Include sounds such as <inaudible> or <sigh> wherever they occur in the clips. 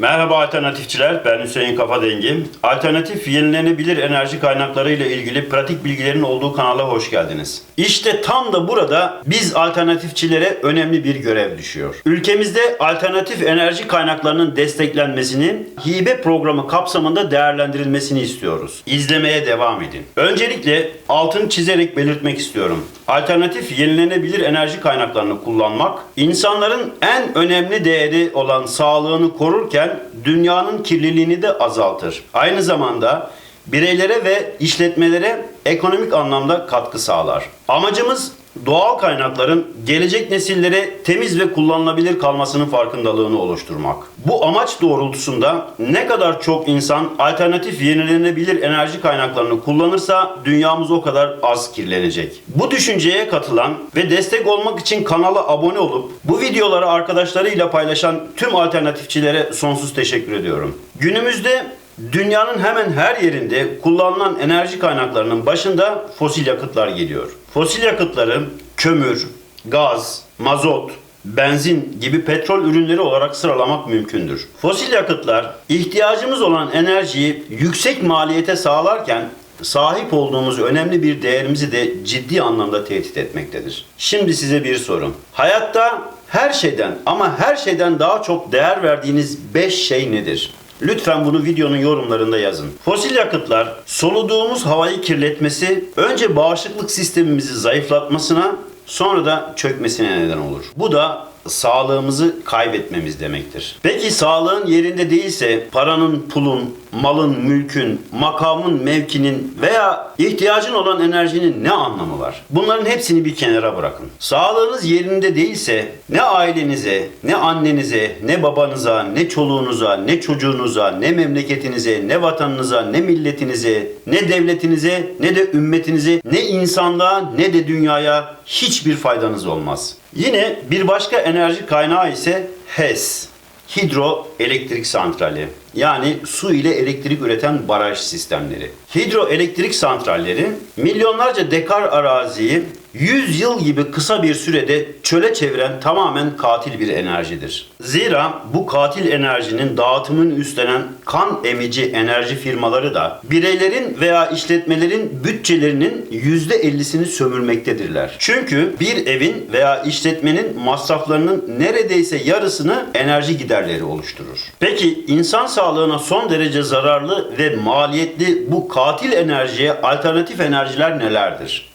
Merhaba alternatifçiler, ben Hüseyin Kafadengi. Alternatif yenilenebilir enerji kaynakları ile ilgili pratik bilgilerin olduğu kanala hoş geldiniz. İşte tam da burada biz alternatifçilere önemli bir görev düşüyor. Ülkemizde alternatif enerji kaynaklarının desteklenmesini hibe programı kapsamında değerlendirilmesini istiyoruz. İzlemeye devam edin. Öncelikle altın çizerek belirtmek istiyorum. Alternatif yenilenebilir enerji kaynaklarını kullanmak, insanların en önemli değeri olan sağlığını korurken dünyanın kirliliğini de azaltır. Aynı zamanda bireylere ve işletmelere ekonomik anlamda katkı sağlar. Amacımız doğal kaynakların gelecek nesillere temiz ve kullanılabilir kalmasının farkındalığını oluşturmak. Bu amaç doğrultusunda ne kadar çok insan alternatif yenilenebilir enerji kaynaklarını kullanırsa dünyamız o kadar az kirlenecek. Bu düşünceye katılan ve destek olmak için kanala abone olup bu videoları arkadaşlarıyla paylaşan tüm alternatifçilere sonsuz teşekkür ediyorum. Günümüzde Dünyanın hemen her yerinde kullanılan enerji kaynaklarının başında fosil yakıtlar geliyor. Fosil yakıtları kömür, gaz, mazot, benzin gibi petrol ürünleri olarak sıralamak mümkündür. Fosil yakıtlar ihtiyacımız olan enerjiyi yüksek maliyete sağlarken sahip olduğumuz önemli bir değerimizi de ciddi anlamda tehdit etmektedir. Şimdi size bir sorum. Hayatta her şeyden ama her şeyden daha çok değer verdiğiniz 5 şey nedir? Lütfen bunu videonun yorumlarında yazın. Fosil yakıtlar soluduğumuz havayı kirletmesi önce bağışıklık sistemimizi zayıflatmasına sonra da çökmesine neden olur. Bu da sağlığımızı kaybetmemiz demektir. Peki sağlığın yerinde değilse paranın, pulun, malın, mülkün, makamın, mevkinin veya ihtiyacın olan enerjinin ne anlamı var? Bunların hepsini bir kenara bırakın. Sağlığınız yerinde değilse ne ailenize, ne annenize, ne babanıza, ne çoluğunuza, ne çocuğunuza, ne memleketinize, ne vatanınıza, ne milletinize, ne devletinize, ne de ümmetinize, ne insanlığa, ne de dünyaya hiçbir faydanız olmaz. Yine bir başka enerji kaynağı ise HES, hidroelektrik santrali. Yani su ile elektrik üreten baraj sistemleri. Hidroelektrik santralleri milyonlarca dekar araziyi 100 yıl gibi kısa bir sürede çöle çeviren tamamen katil bir enerjidir. Zira bu katil enerjinin dağıtımını üstlenen kan emici enerji firmaları da bireylerin veya işletmelerin bütçelerinin %50'sini sömürmektedirler. Çünkü bir evin veya işletmenin masraflarının neredeyse yarısını enerji giderleri oluşturur. Peki insan sağlığına son derece zararlı ve maliyetli bu katil enerjiye alternatif enerjiler nelerdir?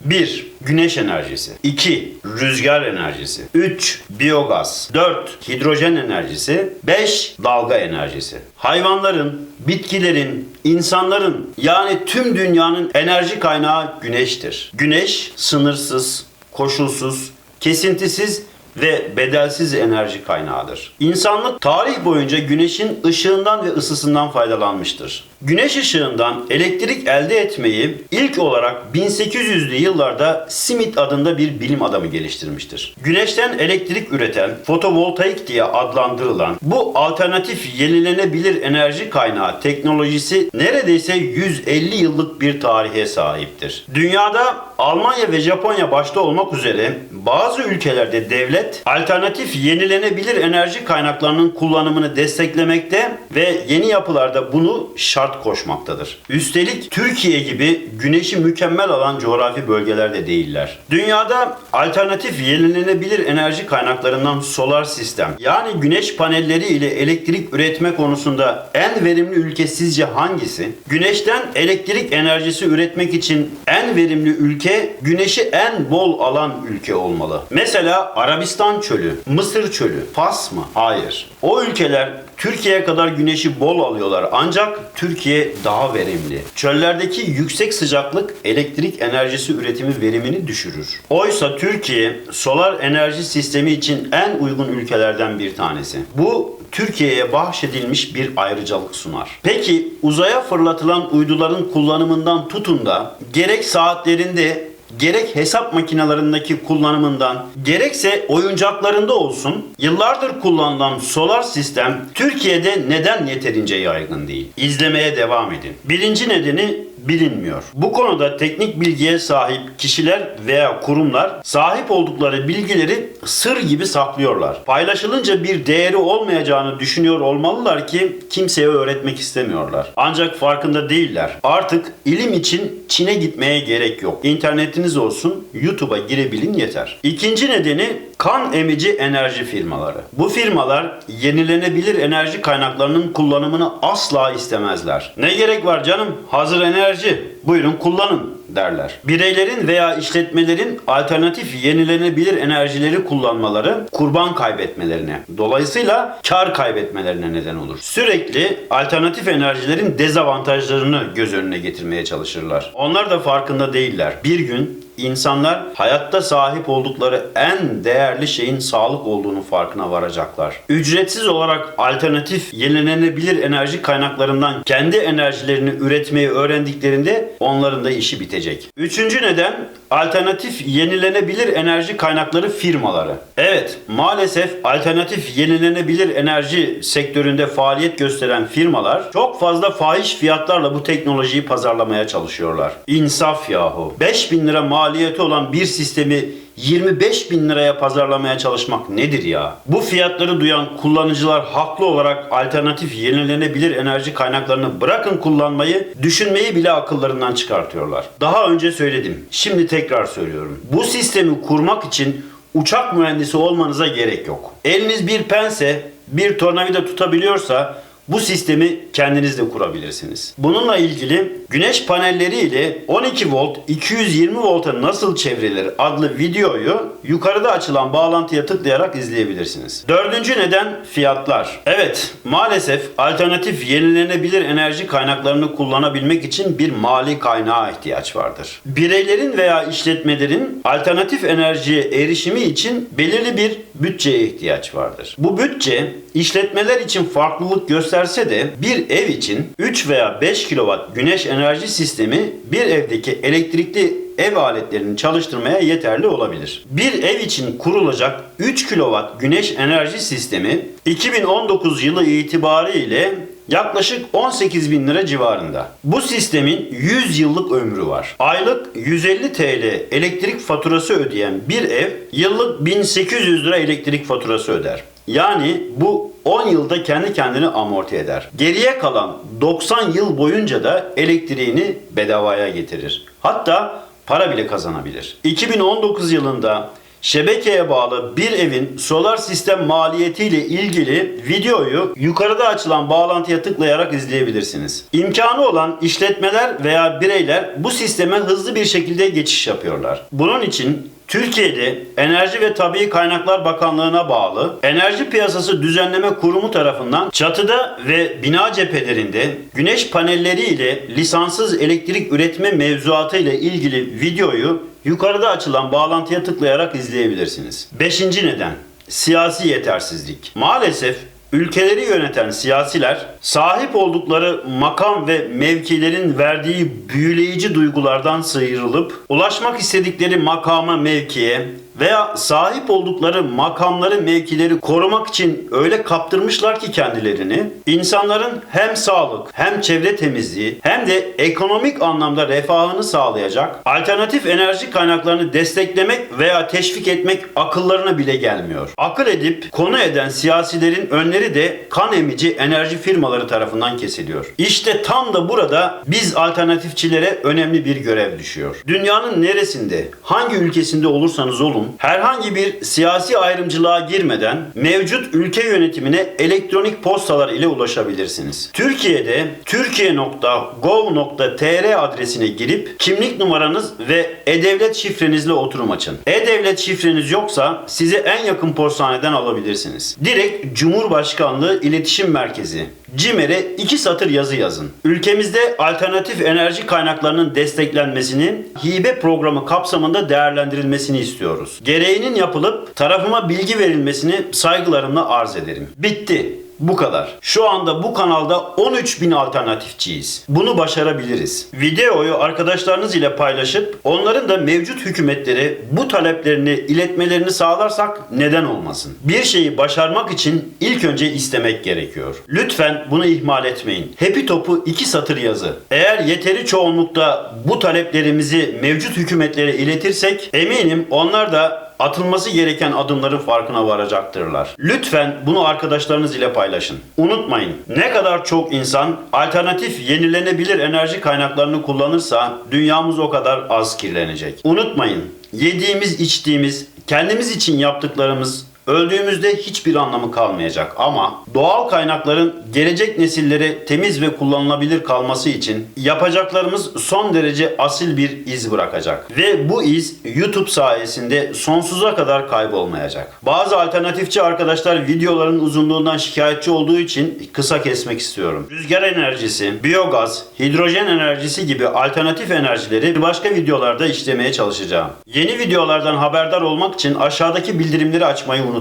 1. Güneş enerjisi 2. Rüzgar enerjisi 3. Biyogaz 4. Hidrojen enerjisi 5. Dalga enerjisi Hayvanların, bitkilerin, insanların yani tüm dünyanın enerji kaynağı güneştir. Güneş sınırsız, koşulsuz, kesintisiz ve bedelsiz enerji kaynağıdır. İnsanlık tarih boyunca güneşin ışığından ve ısısından faydalanmıştır. Güneş ışığından elektrik elde etmeyi ilk olarak 1800'lü yıllarda Smith adında bir bilim adamı geliştirmiştir. Güneşten elektrik üreten fotovoltaik diye adlandırılan bu alternatif yenilenebilir enerji kaynağı teknolojisi neredeyse 150 yıllık bir tarihe sahiptir. Dünyada Almanya ve Japonya başta olmak üzere bazı ülkelerde devlet alternatif yenilenebilir enerji kaynaklarının kullanımını desteklemekte ve yeni yapılarda bunu şart koşmaktadır. Üstelik Türkiye gibi güneşi mükemmel alan coğrafi bölgelerde değiller. Dünyada alternatif yenilenebilir enerji kaynaklarından solar sistem yani güneş panelleri ile elektrik üretme konusunda en verimli ülke sizce hangisi? Güneşten elektrik enerjisi üretmek için en verimli ülke güneşi en bol alan ülke olmalı. Mesela Arabistan çölü, Mısır çölü, Fas mı? Hayır. O ülkeler Türkiye'ye kadar güneşi bol alıyorlar ancak Türkiye daha verimli. Çöllerdeki yüksek sıcaklık elektrik enerjisi üretimi verimini düşürür. Oysa Türkiye solar enerji sistemi için en uygun ülkelerden bir tanesi. Bu Türkiye'ye bahşedilmiş bir ayrıcalık sunar. Peki uzaya fırlatılan uyduların kullanımından tutun da gerek saatlerinde gerek hesap makinelerindeki kullanımından gerekse oyuncaklarında olsun yıllardır kullanılan solar sistem Türkiye'de neden yeterince yaygın değil? İzlemeye devam edin. Birinci nedeni bilinmiyor. Bu konuda teknik bilgiye sahip kişiler veya kurumlar sahip oldukları bilgileri sır gibi saklıyorlar. Paylaşılınca bir değeri olmayacağını düşünüyor olmalılar ki kimseye öğretmek istemiyorlar. Ancak farkında değiller. Artık ilim için Çin'e gitmeye gerek yok. İnternetiniz olsun, YouTube'a girebilin yeter. İkinci nedeni kan emici enerji firmaları. Bu firmalar yenilenebilir enerji kaynaklarının kullanımını asla istemezler. Ne gerek var canım? Hazır enerji. Buyurun kullanın derler. Bireylerin veya işletmelerin alternatif yenilenebilir enerjileri kullanmaları kurban kaybetmelerine, dolayısıyla kar kaybetmelerine neden olur. Sürekli alternatif enerjilerin dezavantajlarını göz önüne getirmeye çalışırlar. Onlar da farkında değiller. Bir gün İnsanlar hayatta sahip oldukları en değerli şeyin sağlık olduğunu farkına varacaklar. Ücretsiz olarak alternatif yenilenebilir enerji kaynaklarından kendi enerjilerini üretmeyi öğrendiklerinde onların da işi bitecek. Üçüncü neden alternatif yenilenebilir enerji kaynakları firmaları. Evet, maalesef alternatif yenilenebilir enerji sektöründe faaliyet gösteren firmalar çok fazla fahiş fiyatlarla bu teknolojiyi pazarlamaya çalışıyorlar. İnsaf yahu. 5000 lira maliyeti olan bir sistemi 25 bin liraya pazarlamaya çalışmak nedir ya? Bu fiyatları duyan kullanıcılar haklı olarak alternatif yenilenebilir enerji kaynaklarını bırakın kullanmayı, düşünmeyi bile akıllarından çıkartıyorlar. Daha önce söyledim, şimdi tekrar söylüyorum. Bu sistemi kurmak için uçak mühendisi olmanıza gerek yok. Eliniz bir pense, bir tornavida tutabiliyorsa bu sistemi kendiniz de kurabilirsiniz. Bununla ilgili güneş panelleri ile 12 volt 220 volta nasıl çevrilir adlı videoyu yukarıda açılan bağlantıya tıklayarak izleyebilirsiniz. Dördüncü neden fiyatlar. Evet maalesef alternatif yenilenebilir enerji kaynaklarını kullanabilmek için bir mali kaynağa ihtiyaç vardır. Bireylerin veya işletmelerin alternatif enerjiye erişimi için belirli bir bütçeye ihtiyaç vardır. Bu bütçe işletmeler için farklılık gösterse de bir ev için 3 veya 5 kW güneş enerji sistemi bir evdeki elektrikli ev aletlerini çalıştırmaya yeterli olabilir. Bir ev için kurulacak 3 kW güneş enerji sistemi 2019 yılı itibariyle yaklaşık 18 bin lira civarında. Bu sistemin 100 yıllık ömrü var. Aylık 150 TL elektrik faturası ödeyen bir ev yıllık 1800 lira elektrik faturası öder. Yani bu 10 yılda kendi kendini amorti eder. Geriye kalan 90 yıl boyunca da elektriğini bedavaya getirir. Hatta para bile kazanabilir. 2019 yılında şebekeye bağlı bir evin solar sistem maliyetiyle ilgili videoyu yukarıda açılan bağlantıya tıklayarak izleyebilirsiniz. İmkanı olan işletmeler veya bireyler bu sisteme hızlı bir şekilde geçiş yapıyorlar. Bunun için Türkiye'de Enerji ve Tabii Kaynaklar Bakanlığı'na bağlı Enerji Piyasası Düzenleme Kurumu tarafından çatıda ve bina cephelerinde güneş panelleri ile lisanssız elektrik üretme mevzuatı ile ilgili videoyu yukarıda açılan bağlantıya tıklayarak izleyebilirsiniz. Beşinci neden siyasi yetersizlik. Maalesef ülkeleri yöneten siyasiler sahip oldukları makam ve mevkilerin verdiği büyüleyici duygulardan sıyrılıp ulaşmak istedikleri makama, mevkiye veya sahip oldukları makamları, mevkileri korumak için öyle kaptırmışlar ki kendilerini insanların hem sağlık, hem çevre temizliği, hem de ekonomik anlamda refahını sağlayacak alternatif enerji kaynaklarını desteklemek veya teşvik etmek akıllarına bile gelmiyor. Akıl edip konu eden siyasilerin önleri de kan emici enerji firmaları tarafından kesiliyor. İşte tam da burada biz alternatifçilere önemli bir görev düşüyor. Dünyanın neresinde, hangi ülkesinde olursanız olun herhangi bir siyasi ayrımcılığa girmeden mevcut ülke yönetimine elektronik postalar ile ulaşabilirsiniz. Türkiye'de türkiye.gov.tr adresine girip kimlik numaranız ve e-devlet şifrenizle oturum açın. E-devlet şifreniz yoksa sizi en yakın postaneden alabilirsiniz. Direkt Cumhurbaşkanlığı İletişim Merkezi CİMER'e iki satır yazı yazın. Ülkemizde alternatif enerji kaynaklarının desteklenmesini hibe programı kapsamında değerlendirilmesini istiyoruz. Gereğinin yapılıp tarafıma bilgi verilmesini saygılarımla arz ederim. Bitti. Bu kadar. Şu anda bu kanalda 13 bin alternatifçiyiz. Bunu başarabiliriz. Videoyu arkadaşlarınız ile paylaşıp onların da mevcut hükümetleri bu taleplerini iletmelerini sağlarsak neden olmasın? Bir şeyi başarmak için ilk önce istemek gerekiyor. Lütfen bunu ihmal etmeyin. Hepi topu iki satır yazı. Eğer yeteri çoğunlukta bu taleplerimizi mevcut hükümetlere iletirsek eminim onlar da atılması gereken adımların farkına varacaktırlar. Lütfen bunu arkadaşlarınız ile paylaşın. Unutmayın, ne kadar çok insan alternatif yenilenebilir enerji kaynaklarını kullanırsa dünyamız o kadar az kirlenecek. Unutmayın, yediğimiz, içtiğimiz, kendimiz için yaptıklarımız Öldüğümüzde hiçbir anlamı kalmayacak ama doğal kaynakların gelecek nesillere temiz ve kullanılabilir kalması için yapacaklarımız son derece asil bir iz bırakacak. Ve bu iz YouTube sayesinde sonsuza kadar kaybolmayacak. Bazı alternatifçi arkadaşlar videoların uzunluğundan şikayetçi olduğu için kısa kesmek istiyorum. Rüzgar enerjisi, biyogaz, hidrojen enerjisi gibi alternatif enerjileri başka videolarda işlemeye çalışacağım. Yeni videolardan haberdar olmak için aşağıdaki bildirimleri açmayı unutmayın.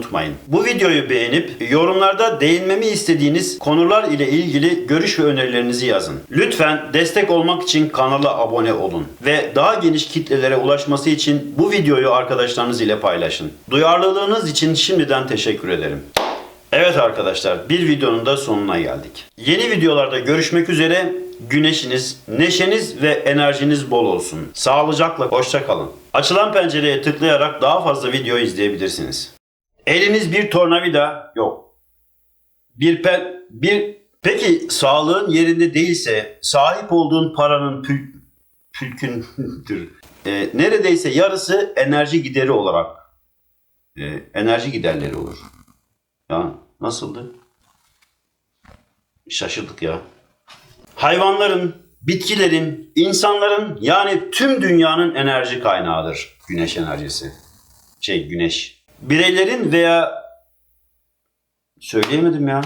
Bu videoyu beğenip yorumlarda değinmemi istediğiniz konular ile ilgili görüş ve önerilerinizi yazın. Lütfen destek olmak için kanala abone olun ve daha geniş kitlelere ulaşması için bu videoyu arkadaşlarınız ile paylaşın. Duyarlılığınız için şimdiden teşekkür ederim. Evet arkadaşlar bir videonun da sonuna geldik. Yeni videolarda görüşmek üzere. Güneşiniz, neşeniz ve enerjiniz bol olsun. Sağlıcakla hoşça kalın. Açılan pencereye tıklayarak daha fazla video izleyebilirsiniz. Eliniz bir tornavida yok. Bir pen, bir peki sağlığın yerinde değilse sahip olduğun paranın pül, pülkündür. Ee, <laughs> neredeyse yarısı enerji gideri olarak e, enerji giderleri olur. Ya nasıldı? Şaşırdık ya. Hayvanların, bitkilerin, insanların yani tüm dünyanın enerji kaynağıdır güneş enerjisi. Şey güneş. Bireylerin veya söyleyemedim ya.